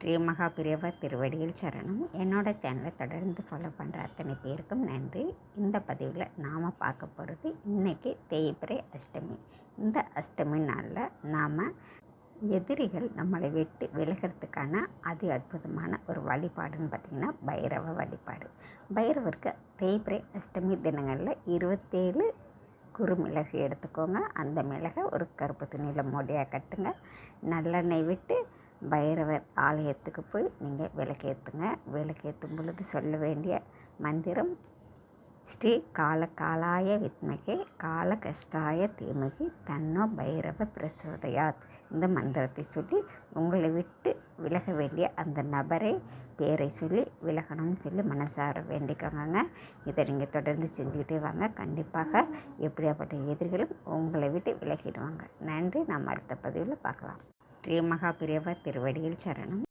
ஸ்ரீ மகாபிரியவர் திருவடியில் சரணம். என்னோட சேனலை தொடர்ந்து ஃபாலோ பண்ணுற அத்தனை பேருக்கும் நன்றி. இந்த பதிவில் நாம் பார்க்க போகிறது இன்றைக்கி தேய்பிரை அஷ்டமி. இந்த அஷ்டமி நாளில் நாம் எதிரிகள் நம்மளை விட்டு விலகிறதுக்கான அதி அற்புதமான ஒரு வழிபாடுன்னு பார்த்திங்கன்னா பைரவ வழிபாடு. பைரவருக்கு தேய்பிரை அஷ்டமி தினங்களில் இருபத்தேழு குறு மிளகு எடுத்துக்கோங்க. அந்த மிளகை ஒரு கருப்பு துணியில் மூடியாக கட்டுங்க. நல்லெண்ணெய் விட்டு பைரவர் ஆலயத்துக்கு போய் நீங்கள் விளக்கேற்றுங்க விளக்கேற்றும் பொழுது சொல்ல வேண்டிய மந்திரம் ஸ்ரீ காலகாலாய வித்மகே கஷ்டாய தீமகி தன்னோ பைரவ பிரசோதயாத். இந்த மந்திரத்தை சொல்லி உங்களை விட்டு விலக வேண்டிய அந்த நபரை பேரை சொல்லி விலகணும்னு சொல்லி மனசார வேண்டிக்கோங்க இதை நீங்கள் தொடர்ந்து செஞ்சுக்கிட்டே வாங்க. கண்டிப்பாக எப்படியாப்பட்ட எதிரிகளும் உங்களை விட்டு விலகிடுவாங்க. நன்றி. நாம் அடுத்த பதிவில் பார்க்கலாம். ஸ்ரீ மகாபிரியவ திருவடியில் சரணம்.